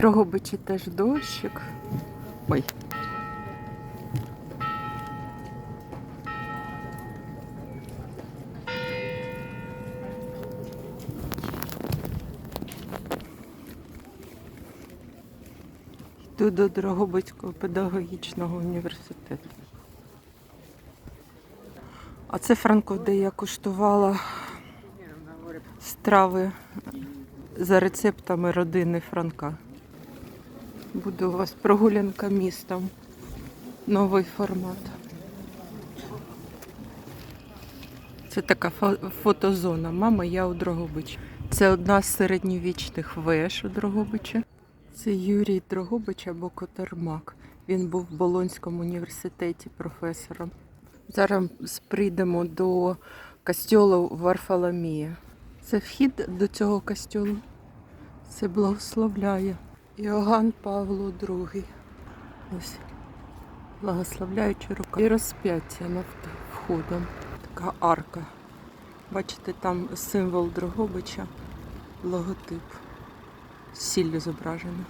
Дрогобичі теж дощик. Ой. Йду до Дрогобицького педагогічного університету. А це Франко, де я куштувала страви за рецептами родини Франка. Буде у вас прогулянка містом. Новий формат. Це така фотозона. Мама, я у Дрогобичі. Це одна з середньовічних веж у Дрогобичі. Це Юрій Дрогобич або Котермак. Він був в Болонському університеті професором. Зараз прийдемо до костьолу Варфоломія. Це вхід до цього костьолу. Це благословляє. Іоганн Павло II. Ось. Благословляючи рука. І розп'яття над входом. Така арка. Бачите, там символ Дрогобича, логотип. Сіллю зображено.